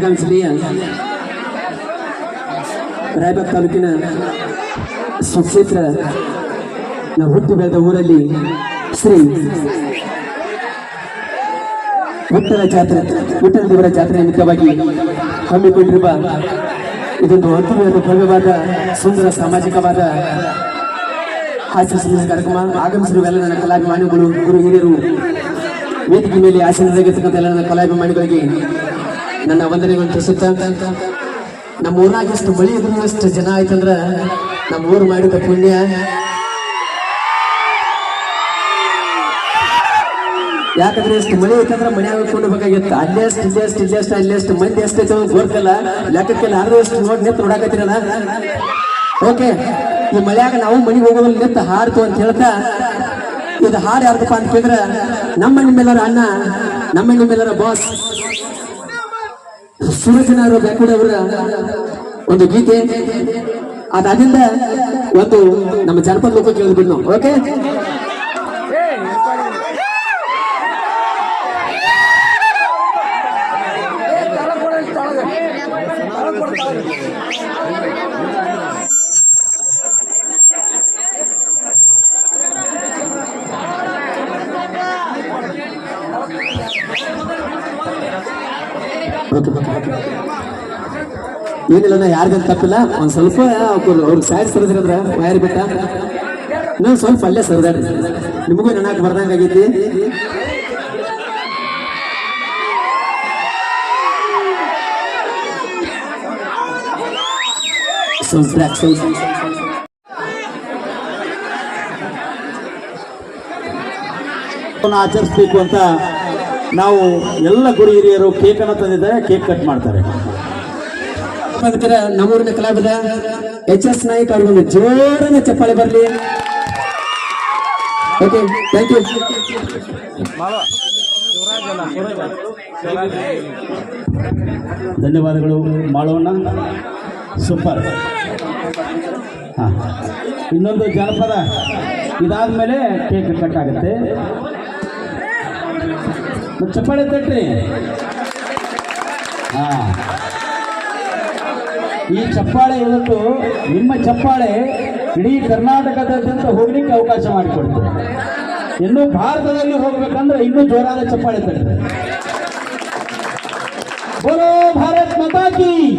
ಜಿಲ್ಲೆಯ ರಾಯಬಾಗ್ ತಾಲೂಕಿನ ಸ್ವಕ್ಷೇತ್ರ ನಾವು ಹುಟ್ಟು ಬೆಳೆದ ಊರಲ್ಲಿ ಶ್ರೀ ಉತ್ತರ ಜಾತ್ರೆ, ಉತ್ತರ ದೇವರ ಜಾತ್ರೆ ನಿಮಿತ್ತವಾಗಿ ಹಮ್ಮಿಕೊಂಡಿರುವ ಇದೊಂದು ಅದ್ಭುತವಾದ, ಭವ್ಯವಾದ, ಸುಂದರ ಸಾಮಾಜಿಕವಾದ ಆಚರಿಸಿದ ಕಾರ್ಯಕ್ರಮ. ಆಗಮಿಸಿರುವ ಎಲ್ಲ ನನ್ನ ಕಲಾಭಿಮಾನಿಗಳು, ಗುರು ಹಿರಿಯರು, ವೇದಿಕೆ ಮೇಲೆ ಆಸೀನರಾಗಿರ್ತಕ್ಕಂಥ ಎಲ್ಲ ನನ್ನ ಕಲಾಭಿಮಾನಿಗಳಿಗೆ ನನ್ನ ವಂದನೆಗಳು ತಿಳಿಸುತ್ತ ನಮ್ಮ ಊರಾಗ ಎಷ್ಟು ಮಳಿ ಇದ್ರಷ್ಟು ಜನ ಆಯ್ತಂದ್ರ ನಮ್ಮ ಊರು ಮಾಡಿದ ಪುಣ್ಯ. ಯಾಕಂದ್ರೆ ಎಷ್ಟು ಮಳೆ ಐತಂದ್ರೆ ಮನ್ಯಾಗ ಬೇಕಾಗಿತ್ತು ಅಲ್ಲೇ ಅಷ್ಟು, ಇಲ್ಲೇ ಅಷ್ಟು ಇಲ್ಲೇ ಅಷ್ಟು, ಅಲ್ಲೇ ಅಷ್ಟು ಮಂದಿ ಎಷ್ಟೈತೆ ಗೋರ್ಕಲ್ಲ ಲೆಕ್ಕಕ್ಕೆಲ್ಲ ಅರ್ಧ ಎಷ್ಟು ನೋಡಿ ನಿಂತು ನೋಡಾಕತ್ತೀರಲ್ಲ. ಓಕೆ, ಈ ಮಳೆಯಾಗ ನಾವು ಮನೆಗೆ ಹೋಗೋದ್ರಲ್ಲಿ ನಿಂತು ಹಾರ್ತು ಅಂತ ಹೇಳ್ತಾ, ಇದು ಹಾಡು ಯಾರ್ದಪ್ಪ ಅಂತ ಕೇಳಿದ್ರೆ ನಮ್ಮ ನಿಮ್ಮೆಲ್ಲರ ಅಣ್ಣ ನಮ್ಮ ನಿಮ್ಮೆಲ್ಲರ ಬಾಸ್ ಸೂರಜನವರು ಬ್ಯಾಕ್ವರ್ಡ್ ಅವರ ಒಂದು ಗೀತೆ. ಅದಾದಿಂದ ಒಂದು ನಮ್ಮ ಜನಪದ ಲೋಕ ಕೇಳಿದ್ಬಿಟ್ಟು ನಾವು ಓಕೆ ಏನಿಲ್ಲ ಯಾರಿಗಂತ ತಪ್ಪಿಲ್ಲ. ಒಂದ್ ಸ್ವಲ್ಪ ಅವ್ರಿಗೆ ಸೈಡ್ ಸರಿದ್ರಂದ್ರ ಫೈರ್ ಬಿಟ್ಟ. ನಾನು ಸ್ವಲ್ಪ ಅಲ್ಲೇ ಸರಿದಾಡ್ರಿ ನಿಮಗೂ ನನ್ನ ಬರ್ದಂಗ ಆಗೈತಿ. ಆಚರಿಸ್ಬೇಕು ಅಂತ ನಾವು ಎಲ್ಲ ಗುರು ಹಿರಿಯರು ಕೇಕನ್ನು ತಂದಿದ್ದಾರೆ ಕೇಕ್ ಕಟ್ ಮಾಡ್ತಾರೆ. ನಮ್ಮೂರಿನ ಕಲಾವಿದ ಎಚ್ ಎಸ್ ನಾಯಕ್ ಅವ್ರಿಗೊಂದು ಜೋರನ ಚಪ್ಪಾಳೆ ಬರಲಿ. ಓಕೆ ಥ್ಯಾಂಕ್ ಯು ಧನ್ಯವಾದಗಳು ಮಾಡೋಣ ಸೂಪರ್ ಹಾಂ. ಇನ್ನೊಂದು ಇದಾದ ಮೇಲೆ ಕೇಕ್ ಕಟ್ ಆಗುತ್ತೆ. ಚಪ್ಪಾಳೆ ತಟ್ರಿ. ಹಾ. ಈ ಚಪ್ಪಾಳೆ ಇವತ್ತು ನಿಮ್ಮ ಚಪ್ಪಾಳೆ ಇಡೀ ಕರ್ನಾಟಕದಾದ್ಯಂತ ಹೋಗ್ಲಿಕ್ಕೆ ಅವಕಾಶ ಮಾಡಿಕೊಡ್ತದೆ. ಇನ್ನು ಭಾರತದಲ್ಲಿ ಹೋಗ್ಬೇಕಂದ್ರೆ ಇನ್ನೂ ಜೋರಾದ ಚಪ್ಪಾಳೆ ತಟ್ರಿ. ಬೋಲೋ ಭಾರತ್ ಮತಾಕಿ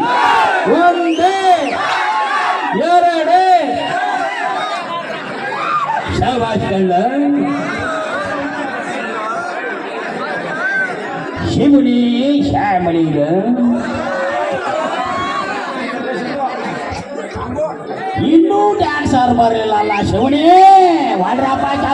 ಒಂದೇ, ಎರಡೇ. ಶಾಬಾಷ್ ಕಳ್ಳ ही मुली शाय म्हणी हिंदू डान्सर बरलेला शिवणे वाढरापाच्या